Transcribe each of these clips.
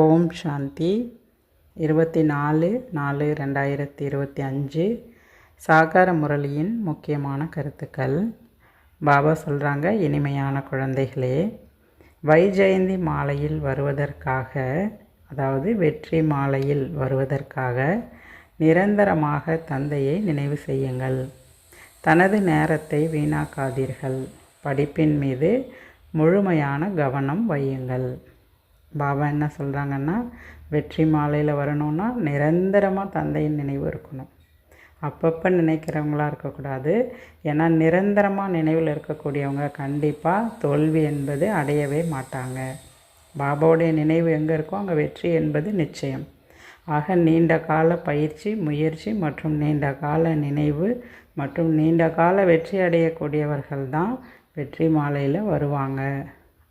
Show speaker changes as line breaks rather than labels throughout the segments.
ஓம் சாந்தி. இருபத்தி நாலு நாலு ரெண்டாயிரத்தி இருபத்தி அஞ்சு சாகார முரளியின் முக்கியமான கருத்துக்கள். பாபா சொல்கிறாங்க இனிமையான குழந்தைகளே வைஜெயந்தி மாலையில் வருவதற்காக அதாவது வெற்றி மாலையில் வருவதற்காக நிரந்தரமாக தந்தையை நினைவு செய்யுங்கள். தனது நேரத்தை வீணாக்காதீர்கள். படிப்பின் மீது முழுமையான கவனம் வையுங்கள். பாபா என்ன சொல்கிறாங்கன்னா வெற்றி மாலையில் வரணும்னா நிரந்தரமாக தந்தையின் நினைவு இருக்கணும். அப்பப்போ நினைக்கிறவங்களா இருக்கக்கூடாது. ஏன்னா நிரந்தரமாக நினைவில் இருக்கக்கூடியவங்க கண்டிப்பாக தோல்வி என்பது அடையவே மாட்டாங்க. பாபாவுடைய நினைவு எங்கே இருக்கோ அங்கே வெற்றி என்பது நிச்சயம். ஆக நீண்ட கால பயிற்சி முயற்சி மற்றும் நீண்ட கால நினைவு மற்றும் நீண்ட கால வெற்றி அடையக்கூடியவர்கள் தான் வெற்றி மாலையில் வருவாங்க.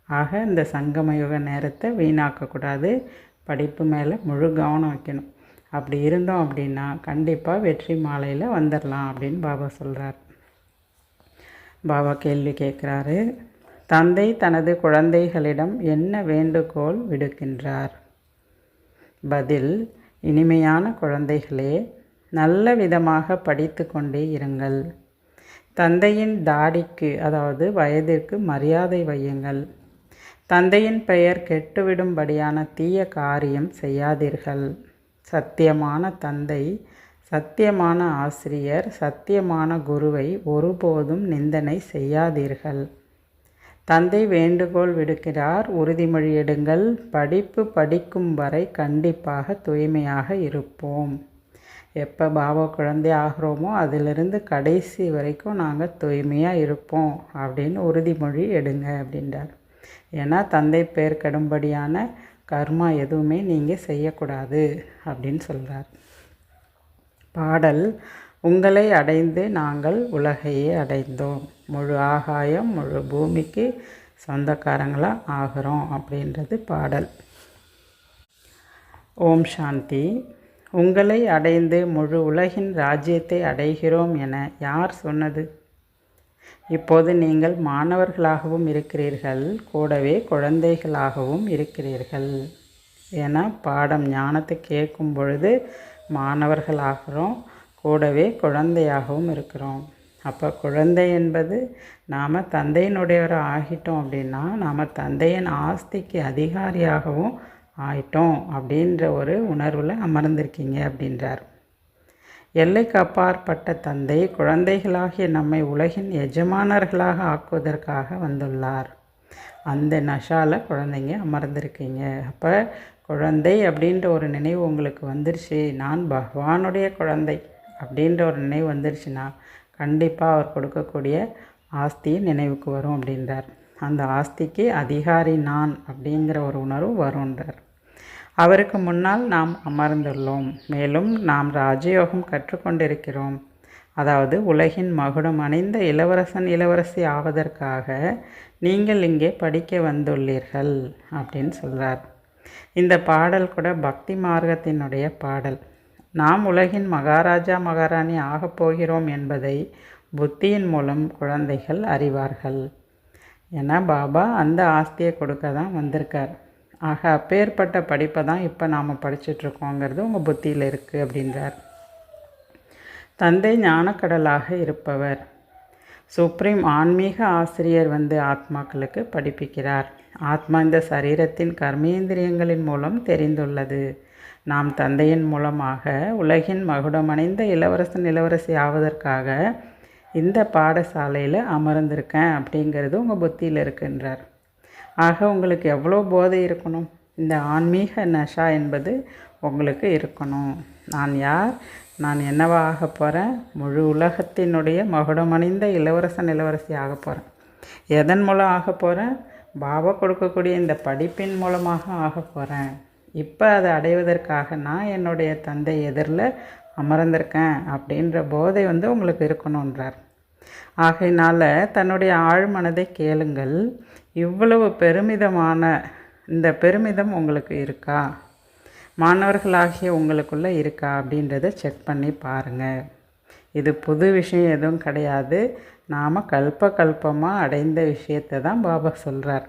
ஆக இந்த சங்கமயுக நேரத்தை வீணாக்கக்கூடாது. படிப்பு மேலே முழு கவனம் வைக்கணும். அப்படி இருந்தோம் அப்படின்னா கண்டிப்பாக வெற்றி மாலையில் வந்துடலாம் அப்படின்னு பாபா சொல்கிறார் பாபா கேள்வி கேட்குறாரு தந்தை தனது குழந்தைகளிடம் என்ன வேண்டுகோள் விடுக்கின்றார்? பதில் இனிமையான குழந்தைகளே நல்ல விதமாக படித்து கொண்டே இருங்கள். தந்தையின் தாடிக்கு அதாவது வயதிற்கு மரியாதை வையுங்கள். தந்தையின் பெயர் கெட்டுவிடும்படியான தீய காரியம் செய்யாதீர்கள். சத்தியமான தந்தை சத்தியமான ஆசிரியர் சத்தியமான குருவை ஒருபோதும் நிந்தனை செய்யாதீர்கள். தந்தை வேண்டுகோள் விடுக்கிறார் உறுதிமொழி எடுங்கள். படிப்பு படிக்கும் வரை கண்டிப்பாக தூய்மையாக இருப்போம். எப்போ பாபா குழந்தை ஆகிறோமோ அதிலிருந்து கடைசி வரைக்கும் நாங்கள் தூய்மையாக இருப்போம் அப்படின்னு உறுதிமொழி எடுங்க அப்படின்றார். ஏன்னா தந்தை பேர் கடும்படியான கர்மா எதுவுமே நீங்கள் செய்யக்கூடாது அப்படின்னு சொல்கிறார் பாடல் உங்களை அடைந்து நாங்கள் உலகையே அடைந்தோம். முழு ஆகாயம் முழு பூமிக்கு சொந்தக்காரங்களாக ஆகிறோம் அப்படின்றது பாடல். ஓம் சாந்தி. உங்களை அடைந்து முழு உலகின் ராஜ்யத்தை அடைகிறோம் என யார் சொன்னது? இப்போது நீங்கள் மாணவர்களாகவும் இருக்கிறீர்கள் கூடவே குழந்தைகளாகவும் இருக்கிறீர்கள். ஏன்னா பாடம் ஞானத்தை கேட்கும் பொழுது மாணவர்களாகிறோம் கூடவே குழந்தையாகவும் இருக்கிறோம். அப்போ குழந்தை என்பது நாம் தந்தையினுடையவர் ஆகிட்டோம் அப்படின்னா நாம் தந்தையின் ஆஸ்திக்கு அதிகாரியாகவும் ஆயிட்டோம் அப்படின்ற ஒரு உணர்வில் அமர்ந்திருக்கீங்க அப்படின்றார். எல்லைக்கு அப்பாற்பட்ட தந்தை குழந்தைகளாகிய நம்மை உலகின் எஜமானர்களாக ஆக்குவதற்காக வந்துள்ளார். அந்த நஷால குழந்தைங்க அமர்ந்திருக்கீங்க. அப்போ குழந்தை அப்படின்ற ஒரு நினைவு உங்களுக்கு வந்துருச்சு. நான் பகவானுடைய குழந்தை அப்படின்ற ஒரு நினைவு வந்துருச்சுன்னா கண்டிப்பாக அவர் கொடுக்கக்கூடிய ஆஸ்தியை நினைவுக்கு வரும் அப்படின்றார். அந்த ஆஸ்திக்கு அதிகாரி நான் அப்படிங்கிற ஒரு உணர்வு வரும்ன்றார். அவருக்கு முன்னால் நாம் அமர்ந்துள்ளோம். மேலும் நாம் ராஜயோகம் கற்றுக்கொண்டிருக்கிறோம். அதாவது உலகின் மகுடம் அணிந்த இளவரசன் இளவரசி ஆவதற்காக நீங்கள் இங்கே படிக்க வந்துள்ளீர்கள் அப்படின்னு சொல்கிறார் இந்த பாடல் கூட பக்தி மார்க்கத்தினுடைய பாடல். நாம் உலகின் மகாராஜா மகாராணி ஆகப் போகிறோம் என்பதை புத்தியின் மூலம் குழந்தைகள் அறிவார்கள். ஏன்னா பாபா அந்த ஆஸ்தியை கொடுக்க தான் வந்திருக்கார். ஆக அப்பேற்பட்ட படிப்பை தான் இப்போ நாம் படிச்சிட்ருக்கோங்கிறது உங்கள் புத்தியில் இருக்குது அப்படின்றார். தந்தை ஞானக்கடலாக இருப்பவர். சுப்ரீம் ஆன்மீக ஆசிரியர் வந்து ஆத்மாக்களுக்கு படிப்பிக்கிறார். ஆத்மா இந்த சரீரத்தின் கர்மேந்திரியங்களின் மூலம் தெரிந்துள்ளது. நாம் தந்தையின் மூலமாக உலகின் மகுடமடைந்த இளவரசன் இளவரசி ஆவதற்காக இந்த பாடசாலையில் அமர்ந்திருக்கேன் அப்படிங்கிறது உங்கள் புத்தியில் இருக்குன்றார். ஆக உங்களுக்கு எவ்வளோ போதை இருக்கணும்? இந்த ஆன்மீக நஷா என்பது உங்களுக்கு இருக்கணும். நான் யார்? நான் என்னவா ஆக போகிறேன் முழு உலகத்தினுடைய மகுடமணிந்த இளவரசன் இளவரசி ஆக போகிறேன் எதன் மூலம் ஆக போகிறேன் பாபா கொடுக்கக்கூடிய இந்த படிப்பின் மூலமாக ஆக போகிறேன் இப்போ அதை அடைவதற்காக நான் என்னுடைய தந்தை எதிரில் அமர்ந்திருக்கேன் அப்படின்ற போதை வந்து உங்களுக்கு இருக்கணுன்றார் ஆகையினால் தன்னுடைய ஆழ்மனதை கேளுங்கள். இவ்வளவு பெருமிதமான இந்த பெருமிதம் உங்களுக்கு இருக்கா? மாணவர்களாகிய உங்களுக்குள்ளே இருக்கா அப்படின்றத செக் பண்ணி பாருங்கள் இது புது விஷயம் எதுவும் கிடையாது. நாம் கல்ப கல்பமாக அடைந்த விஷயத்தை தான் பாபா சொல்கிறார்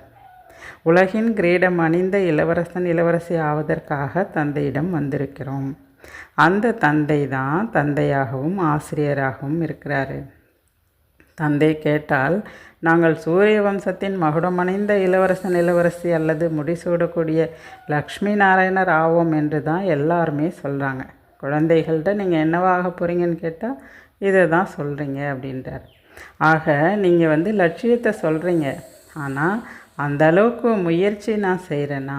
உலகின் கிரீடம் அணிந்த இளவரசன் இளவரசி ஆவதற்காக தந்தையிடம் வந்திருக்கிறோம். அந்த தந்தை தான் தந்தையாகவும் ஆசிரியராகவும் இருக்கிறாரு. தந்தை கேட்டால் நாங்கள் சூரிய வம்சத்தின் மகுடமணிந்த இளவரசன் இளவரசி அல்லது முடிசூடக்கூடிய லக்ஷ்மி நாராயணர் ஆவோம் என்று தான் எல்லாருமே சொல்கிறாங்க குழந்தைகள்கிட்ட நீங்கள் என்னவாக போகிறீங்கன்னு கேட்டால் இதை தான் சொல்கிறீங்க அப்படின்றார். ஆக நீங்கள் வந்து லட்சியத்தை சொல்கிறீங்க ஆனால் அந்த அளவுக்கு முயற்சி நான் செய்கிறேன்னா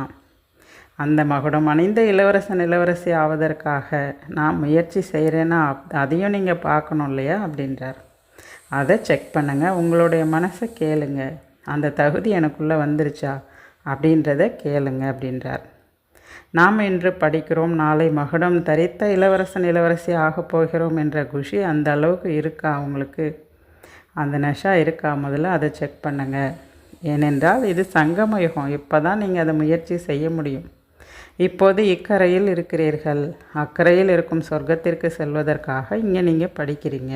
அந்த மகுடம் அணிந்த இளவரசன் இளவரசி ஆவதற்காக நான் முயற்சி செய்கிறேன்னா அதையும் நீங்கள் பார்க்கணும் இல்லையா? அப்படின்றார். அதை செக் பண்ணுங்கள் உங்களுடைய மனசை கேளுங்க. அந்த தகுதி எனக்குள்ளே வந்துருச்சா? அப்படின்றத கேளுங்க அப்படின்றார். நாம் இன்று படிக்கிறோம். நாளை மகுடம் தரித்த இளவரசன் இளவரசி ஆகப் போகிறோம் என்ற குஷி அந்த அளவுக்கு இருக்கா உங்களுக்கு? அந்த நஷா இருக்கா முதல்ல? அதை செக் பண்ணுங்கள் ஏனென்றால் இது சங்கம யுகம் இப்போ தான் நீங்கள் அதை முயற்சி செய்ய முடியும். இப்போது இக்கரையில் இருக்கிறீர்கள். அக்கறையில் இருக்கும் சொர்க்கத்திற்கு செல்வதற்காக இங்கே நீங்கள் படிக்கிறீங்க.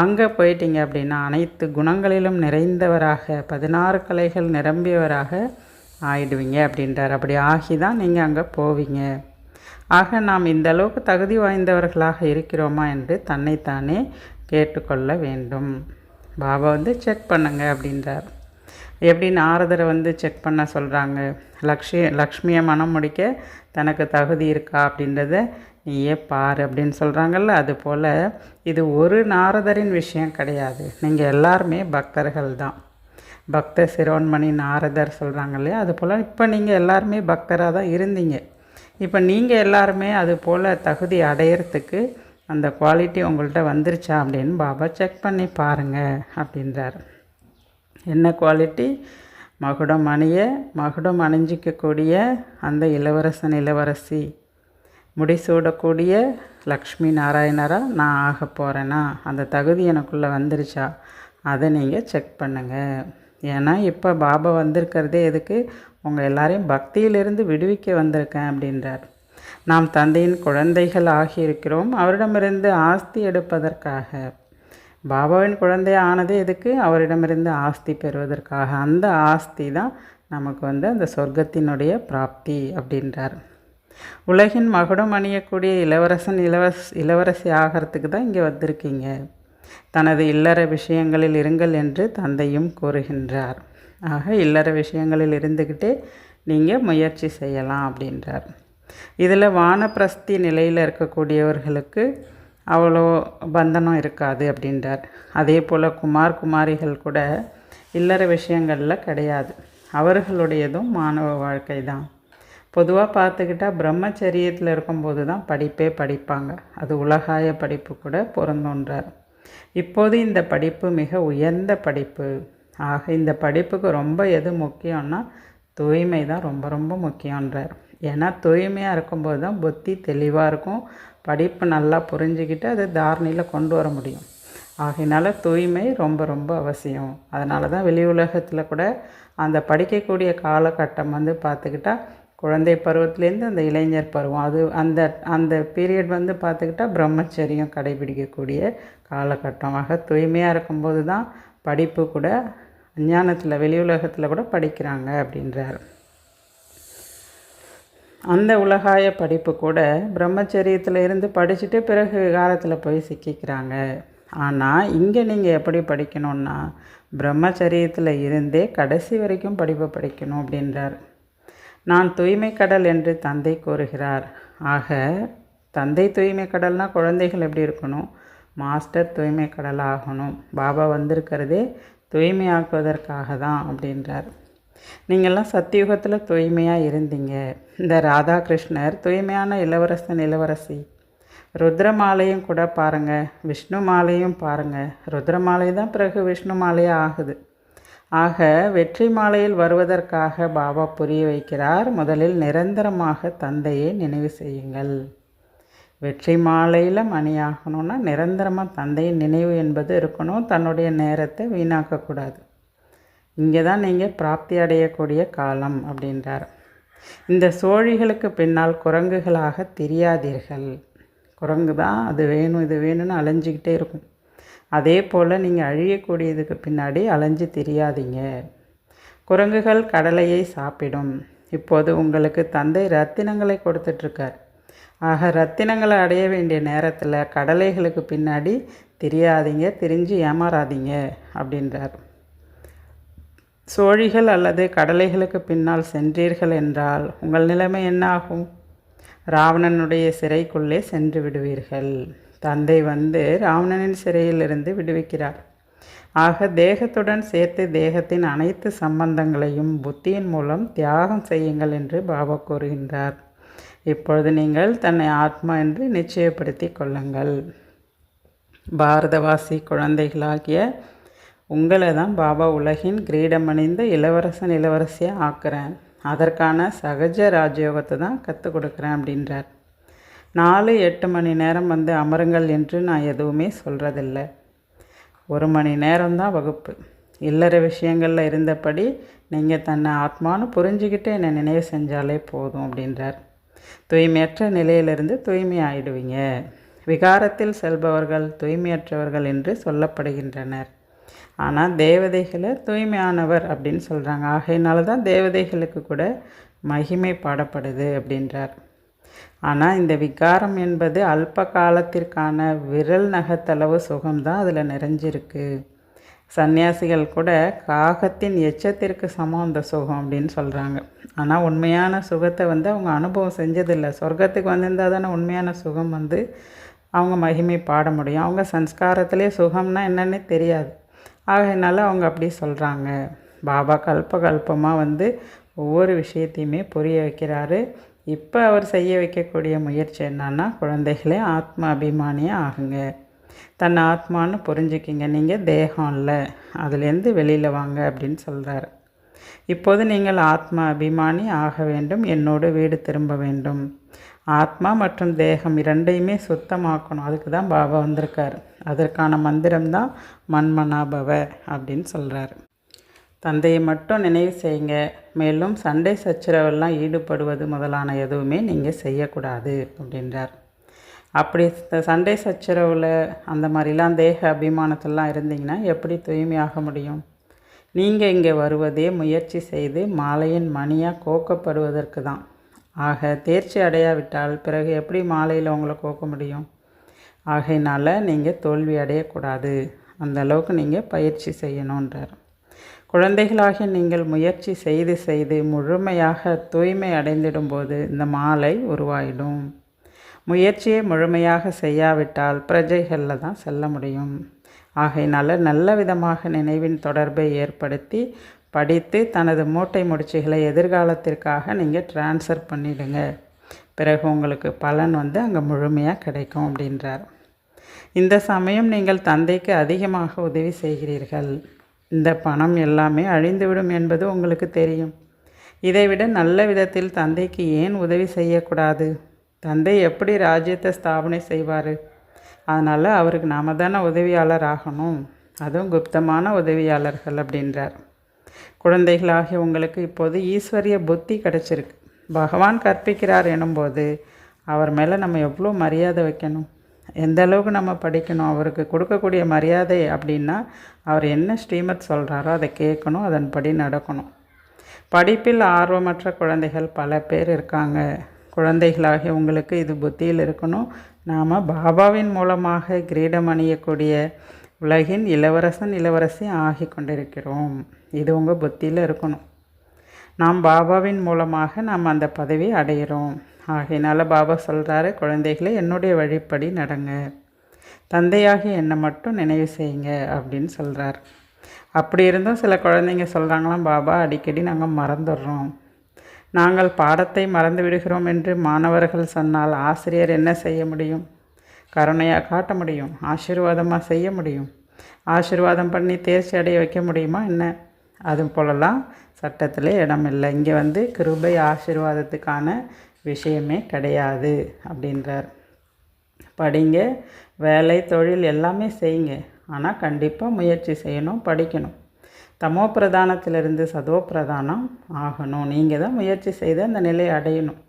அங்கே போயிட்டீங்க அப்படின்னா அனைத்து குணங்களிலும் நிறைந்தவராக பதினாறு கலைகள் நிரம்பியவராக ஆயிடுவீங்க அப்படின்றார். அப்படி ஆகி தான் நீங்கள் அங்கே போவீங்க. ஆக நாம் இந்த அளவுக்கு தகுதி வாய்ந்தவர்களாக இருக்கிறோமா என்று தன்னைத்தானே கேட்டுக்கொள்ள வேண்டும். பாபா வந்து செக் பண்ணுங்க அப்படின்றார். எப்படி நாரதரை வந்து செக் பண்ண சொல்கிறாங்க லக்ஷ்மி லக்ஷ்மியை மனம் முடிக்க தனக்கு தகுதி இருக்கா அப்படின்றத நீயே பாரு அப்படின்னு சொல்கிறாங்கல்ல அது போல் இது ஒரு நாரதரின் விஷயம் கிடையாது. நீங்கள் எல்லாருமே பக்தர்கள் தான். பக்த சிரோன்மணி நாரதர் சொல்கிறாங்க இல்லையா அது போல் இப்போ நீங்கள் எல்லாருமே பக்தராக தான் இருந்தீங்க. இப்போ நீங்கள் எல்லாருமே அது போல் தகுதி அடையிறதுக்கு அந்த குவாலிட்டி உங்கள்கிட்ட வந்துருச்சா அப்படின்னு பாபா செக் பண்ணி பாருங்கள் அப்படின்றார். என்ன குவாலிட்டி? மகுடம் அணிய மகுடம் அணிஞ்சிக்கக்கூடிய அந்த இளவரசன் இளவரசி. முடிசூடக்கூடிய லக்ஷ்மி நாராயணராக நான் ஆக போகிறேன்னா அந்த தகுதி எனக்குள்ளே வந்துருச்சா? அதை நீங்கள் செக் பண்ணுங்கள் ஏன்னா இப்போ பாபா வந்திருக்கிறதே எதுக்கு? உங்கள் எல்லாரையும் பக்தியிலிருந்து விடுவிக்க வந்திருக்கேன் அப்படின்றார். நாம் தந்தையின் குழந்தைகள் ஆகியிருக்கிறோம். அவரிடமிருந்து ஆஸ்தி எடுப்பதற்காக. பாபாவின் குழந்தை ஆனது எதுக்கு? அவரிடமிருந்து ஆஸ்தி பெறுவதற்காக. அந்த ஆஸ்தி தான் நமக்கு வந்து அந்த சொர்க்கத்தினுடைய பிராப்தி அப்படின்றார். உலகின் மகுடம் அணியக்கூடிய இளவரசன் இளவரச இளவரசி ஆகிறதுக்கு தான் இங்கே வந்திருக்கீங்க. தனது இல்லற விஷயங்களில் இருங்கள் என்று தந்தையும் கூறுகின்றார். ஆக இல்லற விஷயங்களில் இருந்துக்கிட்டே நீங்கள் முயற்சி செய்யலாம் அப்படின்றார். இதில் வானப்பிரஸ்தி நிலையில் இருக்கக்கூடியவர்களுக்கு அவ்வளோ பந்தனம் இருக்காது அப்படின்றார். அதே போல் குமார் குமாரிகள் கூட இல்லற விஷயங்களில் கிடையாது. அவர்களுடையதும் மாணவ வாழ்க்கை தான். பொதுவாக பார்த்துக்கிட்டா பிரம்மச்சரியத்தில் இருக்கும்போது தான் படிப்பே படிப்பாங்க. அது உலகாய படிப்பு கூட பொருந்தோன்றார். இப்போது இந்த படிப்பு மிக உயர்ந்த படிப்பு. ஆக இந்த படிப்புக்கு ரொம்ப எது முக்கியம்னா தூய்மை தான் ரொம்ப ரொம்ப முக்கியன்றார் ஏன்னா தூய்மையாக இருக்கும்போது தான் புத்தி தெளிவாக இருக்கும். படிப்பு நல்லா புரிஞ்சுக்கிட்டு அதை தாரணையில் கொண்டு வர முடியும். ஆகையினால தூய்மை ரொம்ப ரொம்ப அவசியம். அதனால தான் வெளி உலகத்தில் கூட அந்த படிக்கக்கூடிய காலகட்டம் வந்து பார்த்துக்கிட்டா குழந்தை பருவத்துலேருந்து அந்த இளைஞர் பருவம் அது அந்த அந்த பீரியட் வந்து பார்த்துக்கிட்டா பிரம்மச்சரியம் கடைபிடிக்கக்கூடிய காலகட்டமாக தூய்மையாக இருக்கும்போது தான் படிப்பு கூட ஞானத்தில் வெளி உலகத்தில் கூட படிக்கிறாங்க அப்படின்றார். அந்த உலகாய படிப்பு கூட பிரம்மச்சரியத்தில் இருந்து படிச்சுட்டு பிறகு காலத்தில் போய் சிக்கிக்கிறாங்க. ஆனால் இங்கே நீங்கள் எப்படி படிக்கணும்னா பிரம்மச்சரியத்தில் இருந்தே கடைசி வரைக்கும் படிப்பை படிக்கணும் அப்படின்றார். நான் தூய்மை கடல் என்று தந்தை கூறுகிறார். ஆக தந்தை தூய்மை கடல்னால் குழந்தைகள் எப்படி இருக்கணும்? மாஸ்டர் தூய்மை கடல் ஆகணும். பாபா வந்திருக்கிறதே தூய்மையாக்குவதற்காக தான் அப்படின்றார். நீங்கள்லாம் சத்தியுகத்தில் தூய்மையாக இருந்தீங்க. இந்த ராதாகிருஷ்ணர் தூய்மையான இளவரசன் இளவரசி. ருத்ர மாலையும் கூட பாருங்கள் விஷ்ணு மாலையும் பாருங்கள் ருத்ர மாலை தான் பிறகு விஷ்ணு மாலையாக ஆகுது. ஆக வெற்றி மாலையில் வருவதற்காக பாபா புரிய வைக்கிறார். முதலில் நிரந்தரமாக தந்தையை நினைவு செய்யுங்கள். வெற்றி மாலையில் மணியாகணும்னா நிரந்தரமாக தந்தையின் நினைவு என்பது இருக்கணும். தன்னுடைய நேரத்தை வீணாக்கக்கூடாது. இங்கே தான் நீங்கள் பிராப்தி அடையக்கூடிய காலம் அப்படின்றார். இந்த சோழிகளுக்கு பின்னால் குரங்குகளாக தெரியாதீர்கள். குரங்கு தான் அது வேணும் இது வேணும்னு அலைஞ்சிக்கிட்டே இருக்கும். அதே போல் நீங்கள் அழியக்கூடியதுக்கு பின்னாடி அலைஞ்சு தெரியாதீங்க. குரங்குகள் கடலையை சாப்பிடும். இப்போது உங்களுக்கு தந்தை ரத்தினங்களை கொடுத்துட்ருக்கார். ஆக ரத்தினங்களை அடைய வேண்டிய நேரத்தில் கடலைகளுக்கு பின்னாடி தெரியாதீங்க தெரிஞ்சு ஏமாறாதீங்க அப்படின்றார். சோழிகள் அல்லது கடலைகளுக்கு பின்னால் சென்றீர்கள் என்றால் உங்கள் நிலைமை என்னாகும்? ராவணனுடைய சிறைக்குள்ளே சென்று விடுவீர்கள். தந்தை வந்து ராவணனின் சிறையிலிருந்து விடுவிக்கிறார். ஆக தேகத்துடன் சேர்த்து தேகத்தின் அனைத்து சம்பந்தங்களையும் புத்தியின் மூலம் தியாகம் செய்யுங்கள் என்று பாபா கூறுகின்றார். இப்பொழுது நீங்கள் தன்னை ஆத்மா என்று நிச்சயப்படுத்தி கொள்ளுங்கள். பாரதவாசி குழந்தைகளாகிய உங்களை தான் பாபா உலகின் கிரீடமணிந்த இளவரசன் இளவரசியாக ஆக்குறேன். அதற்கான சகஜ ராஜயோகத்தை தான் கற்றுக் கொடுக்குறேன் அப்படின்றார். நாலு எட்டு மணி நேரம் வந்து அமருங்கள் என்று நான் எதுவுமே சொல்கிறதில்ல ஒரு மணி நேரம்தான் வகுப்பு. இல்லற விஷயங்களில் இருந்தபடி நீங்கள் தன்னை ஆத்மானு புரிஞ்சுக்கிட்டு என்னை நினைவு செஞ்சாலே போதும் அப்படின்றார். தூய்மையற்ற நிலையிலிருந்து தூய்மை ஆயிடுவீங்க. விகாரத்தில் செல்பவர்கள் தூய்மையற்றவர்கள் என்று சொல்லப்படுகின்றனர். ஆனால் தேவதைகளை தூய்மையானவர் அப்படின்னு சொல்கிறாங்க ஆகையினால தான் தேவதைகளுக்கு கூட மகிமை பாடப்படுது அப்படின்றார். ஆனால் இந்த விகாரம் என்பது அல்ப காலத்திற்கான விரல் நகத்தளவு சுகம்தான் அதில் நிறைஞ்சிருக்கு. சன்னியாசிகள் கூட காகத்தின் எச்சத்திற்கு சமம் அந்த சுகம் அப்படின்னு சொல்கிறாங்க ஆனால் உண்மையான சுகத்தை வந்து அவங்க அனுபவம் செஞ்சதில்லை. சொர்க்கத்துக்கு வந்திருந்தால் தானே உண்மையான சுகம் வந்து அவங்க மகிமை பாட முடியும். அவங்க சன்ஸ்காரத்திலே சுகம்னா என்னன்னே தெரியாது. ஆகையினால அவங்க அப்படி சொல்கிறாங்க பாபா கல்ப கல்பமாக வந்து ஒவ்வொரு விஷயத்தையுமே புரிய வைக்கிறாரு. இப்போ அவர் செய்ய வைக்கக்கூடிய முயற்சி என்னன்னா குழந்தைகளே ஆத்ம அபிமானியாக ஆகுங்க. தன் ஆத்மான்னு புரிஞ்சுக்கிங்க. நீங்கள் தேகம் இல்லை அதுலேருந்து வெளியில் வாங்க அப்படின்னு சொல்கிறார் இப்போது நீங்கள் ஆத்ம அபிமானி ஆக வேண்டும். என்னோடு வீடு திரும்ப வேண்டும். ஆத்மா மற்றும் தேகம் இரண்டையுமே சுத்தமாக்கணும். அதுக்கு தான் பாபா வந்திருக்கார். அதற்கான மந்திரம்தான் மண்மனாபவ அப்படின்னு சொல்கிறாரு தந்தையை மட்டும் நினைவு செய்யுங்க. மேலும் சண்டை சச்சரவெல்லாம் ஈடுபடுவது முதலான எதுவுமே நீங்கள் செய்யக்கூடாது அப்படின்றார். அப்படி சண்டை சச்சரவில் அந்த மாதிரிலாம் தேக அபிமானத்திலாம் இருந்தீங்கன்னா எப்படி தூய்மையாக முடியும்? நீங்கள் இங்கே வருவதே முயற்சி செய்து மாலையின் மணியாக கோக்கப்படுவதற்கு தான் ஆக தேர்ச்சி அடையாவிட்டால் பிறகு எப்படி மாலையில் உங்களை கோக்க முடியும்? ஆகையினால் நீங்கள் தோல்வி அடையக்கூடாது. அந்த அளவுக்கு நீங்கள் பயிற்சி செய்யணுன்றார் குழந்தைகளாக நீங்கள் முயற்சி செய்து செய்து முழுமையாக தூய்மை அடைந்திடும்போது இந்த மாலை உருவாயிடும். முயற்சியை முழுமையாக செய்யாவிட்டால் பிரஜைகளில் தான் செல்ல முடியும். ஆகையினால் நல்ல விதமாக நினைவின் தொடர்பை ஏற்படுத்தி படித்து தனது மூட்டை முடிச்சுகளை எதிர்காலத்திற்காக நீங்கள் ட்ரான்ஸ்ஃபர் பண்ணிவிடுங்க பிறகு உங்களுக்கு பலன் வந்து அங்கே முழுமையாக கிடைக்கும் அப்படின்றார். இந்த சமயம் நீங்கள் தந்தைக்கு அதிகமாக உதவி செய்கிறீர்கள். இந்த பணம் எல்லாமே அழிந்துவிடும் என்பது உங்களுக்கு தெரியும். இதைவிட நல்ல விதத்தில் தந்தைக்கு ஏன் உதவி செய்யக்கூடாது? தந்தை எப்படி ராஜ்யத்தை ஸ்தாபனை செய்வார்? அதனால் அவருக்கு நாம தானே உதவியாளர் ஆகணும். அதுவும் குப்தமான உதவியாளர்கள் அப்படின்றார். குழந்தைகளாகிய உங்களுக்கு இப்போது ஈஸ்வரிய புத்தி கிடச்சிருக்கு. பகவான் கற்பிக்கிறார் எனும்போது அவர் மேலே நம்ம எவ்வளோ மரியாதை வைக்கணும்? எந்த அளவுக்கு நம்ம படிக்கணும்? அவருக்கு கொடுக்கக்கூடிய மரியாதை அப்படின்னா அவர் என்ன ஸ்ரீமத் சொல்கிறாரோ அதை கேட்கணும் அதன்படி நடக்கணும். படிப்பில் ஆர்வமற்ற குழந்தைகள் பல பேர் இருக்காங்க. குழந்தைகளாகிய உங்களுக்கு இது புத்தியில் இருக்கணும். நாம் பாபாவின் மூலமாக கிரீடம் அணியக்கூடிய உலகின் இளவரசன் இளவரசி ஆகி கொண்டிருக்கிறோம். இது உங்கள் புத்தியில் இருக்கணும். நாம் பாபாவின் மூலமாக நாம் அந்த பதவி அடைகிறோம் ஆகையினால் பாபா சொல்கிறாரு குழந்தைகளை என்னுடைய வழிப்படி நடங்க. தந்தையாகி என்னை மட்டும் நினைவு செய்யுங்க அப்படின்னு சொல்கிறார் அப்படி இருந்தும் சில குழந்தைங்க சொல்கிறாங்களாம் பாபா அடிக்கடி நாங்கள் மறந்துடுறோம். நாங்கள் பாடத்தை மறந்து விடுகிறோம் என்று மாணவர்கள் சொன்னால் ஆசிரியர் என்ன செய்ய முடியும்? கருணையாக காட்ட முடியும் ஆசீர்வாதமாக செய்ய முடியும். ஆசீர்வாதம் பண்ணி தேர்ச்சி அடைய வைக்க முடியுமா என்ன? அது போலலாம் சட்டத்தில் இடம் இல்லை இங்கே வந்து கிருபை ஆசீர்வாதத்துக்கான விஷயமே கிடையாது அப்படின்றார். படிங்க வேலை தொழில் எல்லாமே செய்யுங்க. ஆனால் கண்டிப்பாக முயற்சி செய்யணும் படிக்கணும். தமோ பிரதானத்திலிருந்து சதோ பிரதானம் ஆகணும். நீங்கள் தான் முயற்சி செய்து அந்த நிலையை அடையணும்.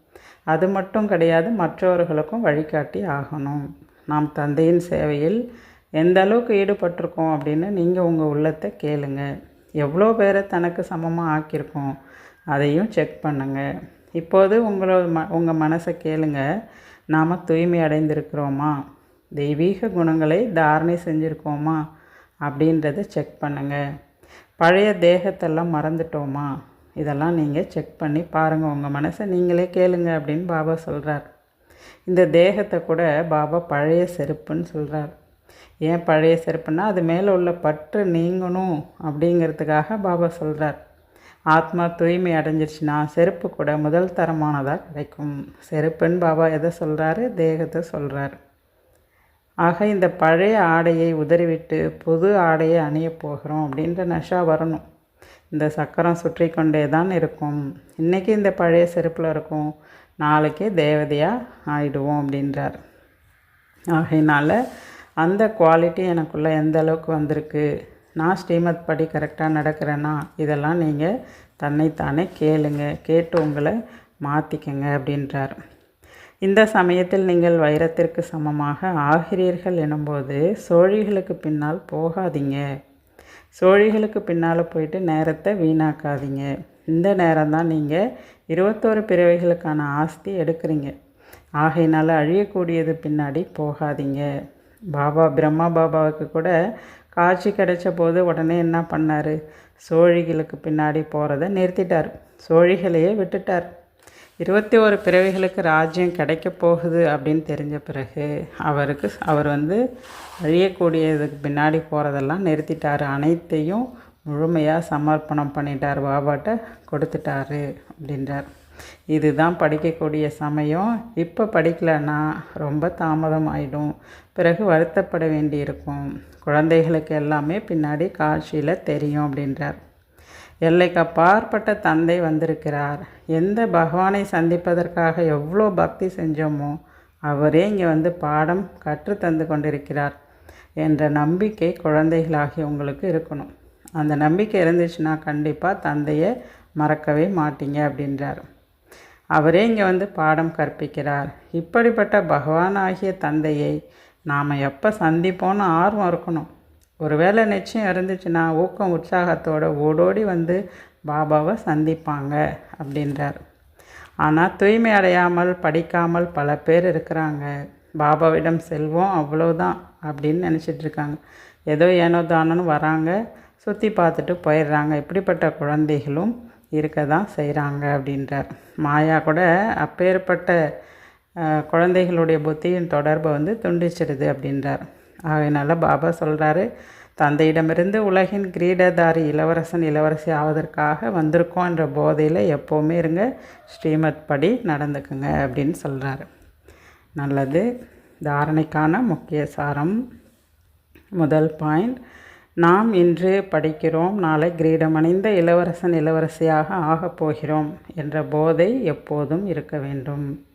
அது மட்டும் கிடையாது மற்றவர்களுக்கும் வழிகாட்டி ஆகணும். நாம் தந்தையின் சேவையில் எந்த அளவுக்கு ஈடுபட்டிருக்கோம் அப்படின்னு நீங்கள் உங்கள் உள்ளத்தை கேளுங்க. எவ்வளோ பேரை தனக்கு சமமாக ஆக்கியிருக்கோம் அதையும் செக் பண்ணுங்கள் இப்போது உங்களோட ம உங்கள் மனசை கேளுங்க. நாம் தூய்மை அடைந்திருக்கிறோமா? தெய்வீக குணங்களை தாரணை செஞ்சுருக்கோமா? அப்படின்றத செக் பண்ணுங்கள் பழைய தேகத்தெல்லாம் மறந்துட்டோமா? இதெல்லாம் நீங்கள் செக் பண்ணி பாருங்கள் உங்கள் மனசை நீங்களே கேளுங்க அப்படின்னு பாபா சொல்கிறார் இந்த தேகத்தை கூட பாபா பழைய செருப்புன்னு சொல்கிறார் ஏன் பழைய செருப்புன்னா அது மேலே உள்ள பற்று நீங்கணும் அப்படிங்கிறதுக்காக பாபா சொல்கிறார் ஆத்மா தூய்மை அடைஞ்சிருச்சுன்னா செருப்பு கூட முதல் தரமானதாக கிடைக்கும். செருப்புன்னு பாபா எதை சொல்கிறாரு தேகத்தை சொல்கிறார் ஆக இந்த பழைய ஆடையை உதறிவிட்டு புது ஆடையை அணிய போகிறோம் அப்படின்ற நஷா வரணும். இந்த சக்கரம் சுற்றி கொண்டே தான் இருக்கும். இன்றைக்கி இந்த பழைய செருப்பில் இருக்கும். நாளைக்கே தேவதையாக ஆயிடுவோம் அப்படின்றார். ஆகையினால் அந்த குவாலிட்டி எனக்குள்ளே எந்த அளவுக்கு வந்திருக்கு நான் ஸ்ரீமத் படி கரெக்டாக நடக்கிறேன்னா இதெல்லாம் நீங்கள் தன்னைத்தானே கேளுங்க கேட்டு உங்களை மாற்றிக்கங்க அப்படின்றார். இந்த சமயத்தில் நீங்கள் வைரத்திற்கு சமமாக ஆகிறீர்கள் எனும்போது சோழிகளுக்கு பின்னால் போகாதீங்க. சோழிகளுக்கு பின்னால் போயிட்டு நேரத்தை வீணாக்காதீங்க. இந்த நேரம் தான் நீங்கள் இருபத்தோரு பிறவைகளுக்கான ஆஸ்தி எடுக்கிறீங்க. ஆகையினால் அழியக்கூடியது பின்னாடி போகாதீங்க. பாபா பிரம்மா பாபாவுக்கு கூட காட்சி கிடைச்ச போது உடனே என்ன பண்ணார்? சோழிகளுக்கு பின்னாடி போகிறத நிறுத்திட்டார். சோழிகளையே விட்டுட்டார். இருபத்தி ஒரு பிறவிகளுக்கு ராஜ்யம் கிடைக்க போகுது அப்படின்னு தெரிஞ்ச பிறகு அவருக்கு அவர் வந்து அழியக்கூடியதுக்கு பின்னாடி போகிறதெல்லாம் நிறுத்திட்டார். அனைத்தையும் முழுமையாக சமர்ப்பணம் பண்ணிட்டார் பாபாட்ட கொடுத்துட்டாரு அப்படின்றார். இதுதான் படிக்கக்கூடிய சமயம். இப்போ படிக்கலைன்னா ரொம்ப தாமதம் ஆகிடும் பிறகு வருத்தப்பட வேண்டியிருக்கும். குழந்தைகளுக்கு எல்லாமே பின்னாடி காட்சியில் தெரியும் அப்படின்றார். எல்லைக்கு அப்பாற்பட்ட தந்தை வந்திருக்கிறார். எந்த பகவானை சந்திப்பதற்காக எவ்வளோ பக்தி செஞ்சோமோ அவரே இங்கே வந்து பாடம் கற்று தந்து கொண்டிருக்கிறார் என்ற நம்பிக்கை குழந்தைகளாகி உங்களுக்கு இருக்கணும். அந்த நம்பிக்கை இருந்துச்சுன்னா கண்டிப்பாக தந்தையை மறக்கவே மாட்டீங்க அப்படின்றார். அவரே இங்கே வந்து பாடம் கற்பிக்கிறார். இப்படிப்பட்ட பகவான் ஆகிய தந்தையை நாம் எப்போ சந்திப்போம்னு ஆர்வம் இருக்கணும். ஒருவேளை நிச்சயம் இருந்துச்சுன்னா ஊக்கம் உற்சாகத்தோட ஓடோடி வந்து பாபாவை சந்திப்பாங்க அப்படின்றார். ஆனால் தூய்மை அடையாமல் படிக்காமல் பல பேர் இருக்கிறாங்க. பாபாவிடம் செல்வோம் அவ்வளோதான் அப்படின்னு நினச்சிட்டு இருக்காங்க. ஏதோ ஏனோ தானோன்னு வராங்க. சுற்றி பார்த்துட்டு போயிடுறாங்க. இப்படிப்பட்ட குழந்தைகளும் இருக்க தான் செய்கிறாங்க அப்படின்றார். மாயா கூட அப்பேற்பட்ட குழந்தைகளுடைய புத்தியின் தொடர்பை வந்து துண்டிச்சிடுது அப்படின்றார். அதனால் பாபா சொல்கிறாரு தந்தையிடமிருந்து உலகின் கிரீடதாரி இளவரசன் இளவரசி ஆவதற்காக வந்திருக்கோம் என்ற போதையில் எப்போவுமே இருங்க ஸ்ரீமத் படி நடந்துக்குங்க அப்படின்னு சொல்கிறாரு நல்லது. தாரணைக்கான முக்கிய சாரம் முதல் பாயிண்ட். நாம் இன்று படிக்கிறோம் நாளை கிரீடமணிந்த இளவரசன் இளவரசியாக ஆகப் போகிறோம் என்ற போதை எப்போதும் இருக்க வேண்டும்.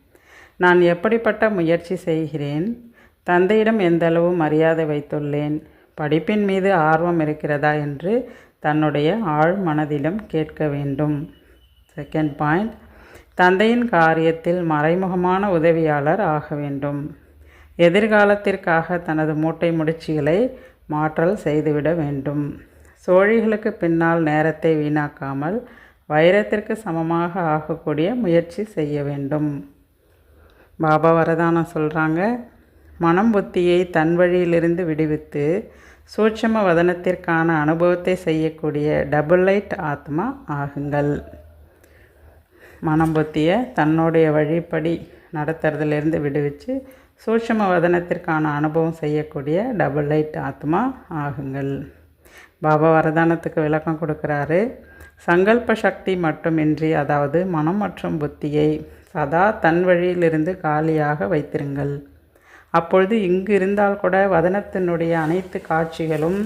நான் எப்படிப்பட்ட முயற்சி செய்கிறேன்? தந்தையிடம் எந்தளவு மரியாதை வைத்துள்ளேன்? படிப்பின் மீது ஆர்வம் இருக்கிறதா என்று தன்னுடைய ஆழ் மனதிலும் கேட்க வேண்டும். செகண்ட் பாயிண்ட் தந்தையின் காரியத்தில் மறைமுகமான உதவியாளர் ஆக வேண்டும். எதிர்காலத்திற்காக தனது மூட்டை முடிச்சுகளை மாற்றல் செய்துவிட வேண்டும். சோழிகளுக்கு பின்னால் நேரத்தை வீணாக்காமல் வைரத்திற்கு சமமாக ஆகக்கூடிய முயற்சி செய்ய வேண்டும். பாபா வரதானம் சொல்கிறாங்க மனம் புத்தியை தன் வழியிலிருந்து விடுவித்து சூட்சம வதனத்திற்கான அனுபவத்தை செய்யக்கூடிய டபுள் லைட் ஆத்மா ஆகுங்கள். மனம் புத்தியை தன்னுடைய வழிப்படி நடத்துறதுலேருந்து விடுவிச்சு சூட்சம வதனத்திற்கான அனுபவம் செய்யக்கூடிய டபுள் லைட் ஆத்மா ஆகுங்கள். பாபா வரதானத்துக்கு விளக்கம் கொடுக்குறாரு. சங்கல்ப சக்தி மட்டுமின்றி அதாவது மனம் மற்றும் புத்தியை சதா தன் வழியிலிருந்து காலியாக வைத்திருங்கள். அப்பொழுது இங்கு இருந்தால் கூட வதனத்தினுடைய அனைத்து காட்சிகளும்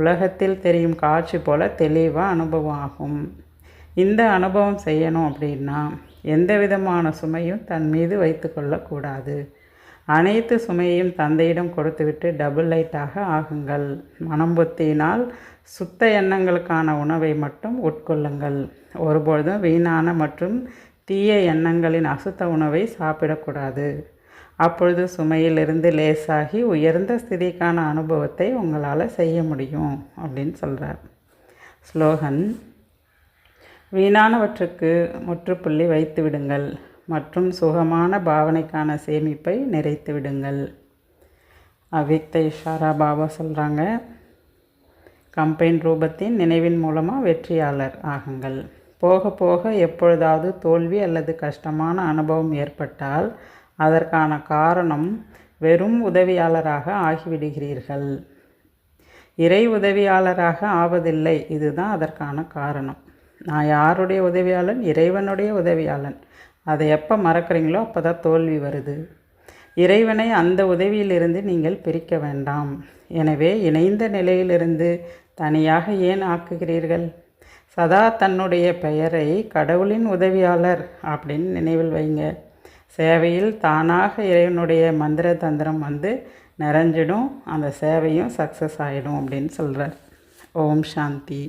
உலகத்தில் தெரியும் காட்சி போல தெளிவாக அனுபவம் ஆகும் இந்த அனுபவம் செய்யணும் அப்படின்னா எந்த விதமான சுமையும் தன் மீது வைத்து கொள்ளக்கூடாது. அனைத்து சுமையையும் தந்தையிடம் கொடுத்துவிட்டு டபுள் லைட்டாக ஆகுங்கள். மனம் புத்தியினால் சுத்த எண்ணங்களுக்கான உணவை மட்டும் உட்கொள்ளுங்கள். ஒருபொழுதும் வீணான மற்றும் தீய எண்ணங்களின் அசுத்த உணவை சாப்பிடக்கூடாது. அப்பொழுது சுமையிலிருந்து லேசாகி உயர்ந்த ஸ்திதிக்கான அனுபவத்தை உங்களால் செய்ய முடியும் அப்படின்னு சொல்கிறார் ஸ்லோகன் வீணானவற்றுக்கு முற்றுப்புள்ளி வைத்து விடுங்கள் மற்றும் சுகமான பாவனைக்கான சேமிப்பை நிறைத்து விடுங்கள். அவ்விக்த இஷாரா பாபா சொல்கிறாங்க கம்பெயின் ரூபத்தின் நினைவின் மூலமாக வெற்றியாளர் ஆகுங்கள். போக போக எப்பொழுதாவது தோல்வி அல்லது கஷ்டமான அனுபவம் ஏற்பட்டால் அதற்கான காரணம் வெறும் உதவியாளராக ஆகிவிடுகிறீர்கள். இறை உதவியாளராக ஆவதில்லை இதுதான் அதற்கான காரணம். நான் யாருடைய உதவியாளன்? இறைவனுடைய உதவியாளன். அதை எப்போ மறக்கிறீங்களோ அப்போ தான் தோல்வி வருது. இறைவனை அந்த உதவியிலிருந்து நீங்கள் பிரிக்க வேண்டாம். எனவே இணைந்த நிலையிலிருந்து தனியாக ஏன் ஆக்குகிறீர்கள்? சதா தன்னுடைய பெயரை கடவுளின் உதவியாளர் அப்படின்னு நினைவில் வைங்க. சேவையில் தானாக இறைவனுடைய மந்திர தந்திரம் வந்து நிறைஞ்சிடும். அந்த சேவையும் சக்ஸஸ் ஆகிடும் அப்படின்னு சொல்கிறார் ஓம் சாந்தி.